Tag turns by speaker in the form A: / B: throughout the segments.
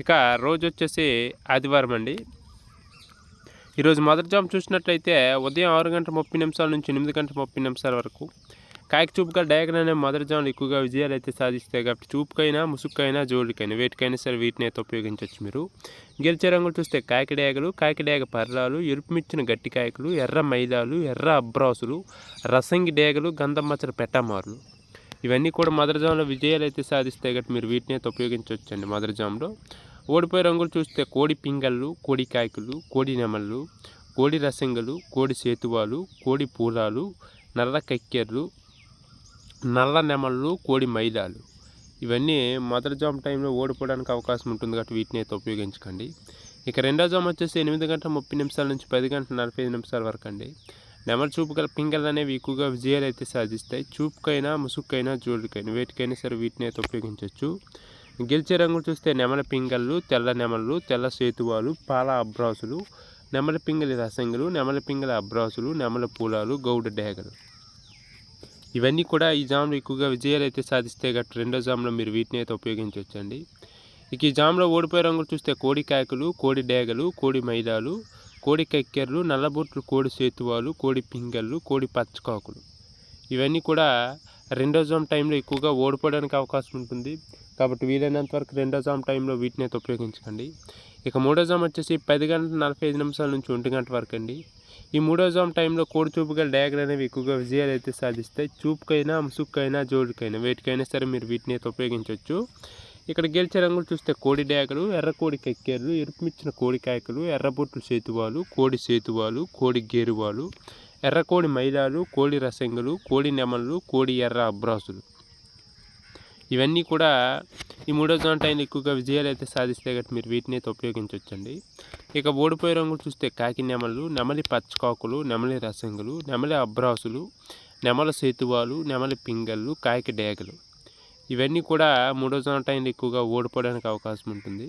A: ఇక రోజు వచ్చేసి ఆదివారం అండి. ఈరోజు మొదటి జామ్ చూసినట్లయితే ఉదయం ఆరు గంటల ముప్పై నిమిషాల నుంచి ఎనిమిది గంటల ముప్పై నిమిషాల వరకు కాయకచూపుగా చూపుగా అనే మొదటి జాములు ఎక్కువగా విజయాలు అయితే సాధిస్తాయి కాబట్టి చూపుకైనా ముసుక్కైనా జోడికైనా వేటికైనా సరే వీటిని అయితే ఉపయోగించవచ్చు మీరు. గెలిచే రంగులు చూస్తే కాకి డేగలు కాకి పర్రాలు ఎరుపు మిచ్చిన గట్టి కాయకులు ఎర్ర మైదాలు ఎర్ర అబ్రాసులు రసంగి డేగలు గంధం మచ్చల పెట్టమారులు ఇవన్నీ కూడా మదర్ జామ్లో విజయాలు అయితే సాధిస్తాయి గట్టి మీరు వీటిని అయితే ఉపయోగించవచ్చండి మదర్ జామ్లో. ఓడిపోయే రంగులు చూస్తే కోడి పింగళ్ళు కోడి కాయకులు కోడి నెమళ్ళు కోడి రసంగలు కోడి సేతువాలు కోడి పూలాలు నల్ల కక్కెర్లు నల్ల నెమళ్ళు కోడి మైదాలు. ఇవన్నీ మొదటి జామ్ టైంలో ఓడిపోవడానికి అవకాశం ఉంటుంది కాబట్టి వీటిని అయితే ఉపయోగించకండి. ఇక రెండో జామ్ వచ్చేసి ఎనిమిది గంటల ముప్పై నిమిషాల నుంచి పది గంటల నలభై ఐదు నిమిషాల వరకు అండి. నెమల చూపు గల పింగళ్ళు అనేవి ఎక్కువగా విజయాలు అయితే సాధిస్తాయి. చూపుకైనా ముసుక్కైనా జోడుకైనా వేటికైనా సరే వీటిని అయితే ఉపయోగించవచ్చు గెలిచే రంగులు చూస్తే నెమల పింగళ్ళు తెల్ల నెమళ్ళు తెల్ల సేతువాలు పాల అబ్రాసులు నెమల పింగలి రసంగులు నెమల పింగళ అబ్రాసులు నెమల పూలాలు గౌడ డేగలు ఇవన్నీ కూడా ఈ జామ్లో ఎక్కువగా విజయాలు అయితే సాధిస్తే గట్టు రెండో జామ్లో మీరు వీటిని అయితే ఉపయోగించవచ్చండి ఇక ఈ జామ్లో ఓడిపోయే రంగులు చూస్తే కోడి కాయకులు కోడి డేగలు కోడి మైదాలు కోడి కక్కెర్లు నల్లబొట్లు కోడి సేతువాలు కోడి పింగళ్ళు కోడి పచ్చకాకులు. ఇవన్నీ కూడా రెండో జామ్ టైంలో ఎక్కువగా ఓడిపోవడానికి అవకాశం ఉంటుంది. కాబట్టి వీలైనంత వరకు రెండో జామ్ టైంలో వీటిని అయితే ఉపయోగించకండి. ఇక మూడో జామ్ వచ్చేసి పది గంటల నలభై ఐదు నిమిషాల నుంచి ఒంటి గంట వరకు అండి. ఈ మూడో జామ్ టైంలో కోడి చూపుగా డయాగ్ర అనేవి ఎక్కువగా విజయాలు అయితే సాధిస్తాయి. చూపుకైనా ముసుక్కైనా జోడికైనా వేటికైనా సరే మీరు వీటిని అయితే ఉపయోగించవచ్చు. ఇక్కడ గెలిచే రంగులు చూస్తే కోడి డ్యాగలు ఎర్ర కోడి కెక్కేర్లు ఎరుపుమిచ్చిన కోడి కాయకలు ఎర్రబొట్లు సేతువాలు కోడి సేతువాలు కోడి గేరువాలు ఎర్ర కోడి మైదాలు కోడి రసంగులు కోడి నెమళ్ళు కోడి ఎర్ర అబ్రాసులు. ఇవన్నీ కూడా ఈ మూడో టైంలో ఎక్కువగా విజయాలు అయితే సాధిస్తే కాబట్టి మీరు వీటిని అయితే ఉపయోగించవచ్చండి ఇక ఓడిపోయే రంగులు చూస్తే కాకి నెమలు నెమలి పచ్చకాకులు నెమలి రసంగులు నెమలి అబ్రాసులు నెమల సేతువాలు నెమలి పింగళ్ళు కాకి డేగలు. ఇవన్నీ కూడా మూడో జామ్ టైంలో ఎక్కువగా ఓడిపోవడానికి అవకాశం ఉంటుంది.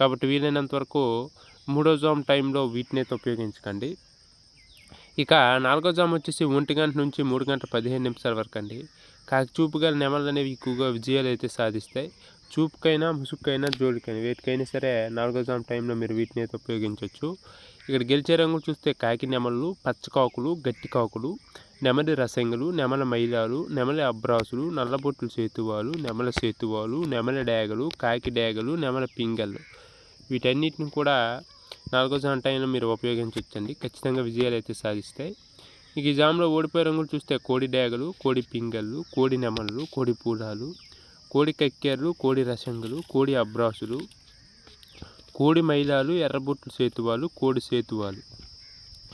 A: కాబట్టి వీలైనంత వరకు మూడో జామ్ టైంలో వీటిని అయితే ఉపయోగించకండి. ఇక నాలుగో జామ్ వచ్చేసి ఒంటి గంట నుంచి మూడు గంటల పదిహేను నిమిషాల వరకు అండి. కాకి చూపుగా నెమలు అనేవి ఎక్కువగా విజయాలు అయితే సాధిస్తాయి. చూపుకైనా ముసుగుకైనా జోడికైనా వేటికైనా సరే నాలుగో జామ్ టైంలో మీరు వీటిని అయితే ఉపయోగించవచ్చు. ఇక్కడ గెలిచే రంగులు చూస్తే కాకి నెమలు పచ్చకాకులు గట్టి కాకులు నెమలి రసంగులు నెమల మైలాలు నెమలి అబ్రాసులు నల్లబొట్లు సేతువాలు నెమల సేతువాలు నెమల డేగలు కాకి డేగలు నెమల పింగళ్ళు వీటన్నిటిని కూడా నాలుగో జామ్ మీరు ఉపయోగించవచ్చండి ఖచ్చితంగా విజయాలు అయితే సాధిస్తాయి. ఇక ఈ జామ్లో ఓడిపోయే రంగులు చూస్తే కోడి డేగలు కోడి పింగళ్ళు కోడి నెమళ్ళు కోడి పూలాలు కోడి కక్కెర్లు కోడి రసంగులు కోడి అబ్రాసులు కోడి మైలాలు ఎర్రబొట్లు సేతువాలు కోడి సేతువాలు.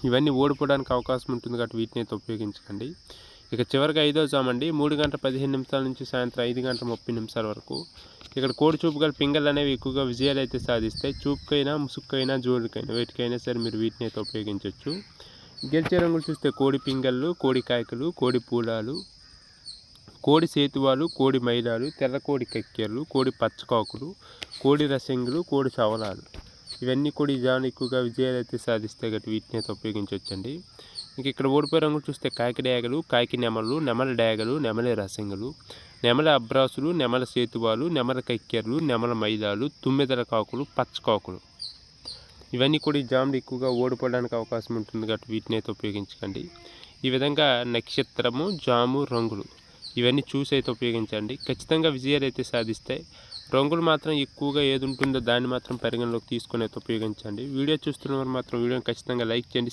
A: ఇవన్నీ ఓడిపోవడానికి అవకాశం ఉంటుంది కాబట్టి వీటిని అయితే ఉపయోగించకండి. ఇక చివరికి ఐదో జామండి మూడు గంటల పదిహేను నిమిషాల నుంచి సాయంత్రం ఐదు గంటల ముప్పై నిమిషాల వరకు. ఇక్కడ కోడి చూపు గల పింగళ్ళు అనేవి ఎక్కువగా విజయాలు అయితే సాధిస్తాయి చూపుకైనా ముసుక్కైనా జోడుకైనా వేటికైనా సరే మీరు వీటిని అయితే ఉపయోగించవచ్చు గెలిచే రంగులు చూస్తే కోడి పింగళ్ళు కోడి కాయకులు కోడి పూలాలు కోడి సేతువాలు కోడి మైలాలు తెల్ల కోడి కక్కెర్లు కోడి పచ్చకాకులు కోడి రసంగులు కోడి చవలాలు ఇవన్నీ కూడా ఈ జాన్ ఎక్కువగా విజయాలు అయితే సాధిస్తే గట్టి వీటిని అయితే ఉపయోగించవచ్చండి ఇంక ఇక్కడ ఓడిపోయే రంగులు చూస్తే కాకి డయాగలు కాకి నెమలు నెమల డయాగలు నెమలి రసంగులు నెమల అబ్రాసులు నెమల సేతువాలు నెమల కక్కెర్లు నెమల మైదాలు తుమ్మెదల కాకులు పచ్చకాకులు ఇవన్నీ కూడా ఈ జాములు ఎక్కువగా ఓడిపోవడానికి అవకాశం ఉంటుంది కాబట్టి వీటిని అయితే ఉపయోగించకండి. ఈ విధంగా నక్షత్రము జాము రంగులు ఇవన్నీ చూసి అయితే ఉపయోగించండి. ఖచ్చితంగా విజయాలు అయితే సాధిస్తాయి రంగులు మాత్రం ఎక్కువగా ఏది ఉంటుందో దాన్ని మాత్రం పరిగణలోకి తీసుకుని అయితే ఉపయోగించండి. వీడియో చూస్తున్న వారు మాత్రం వీడియోని ఖచ్చితంగా లైక్ చేయండి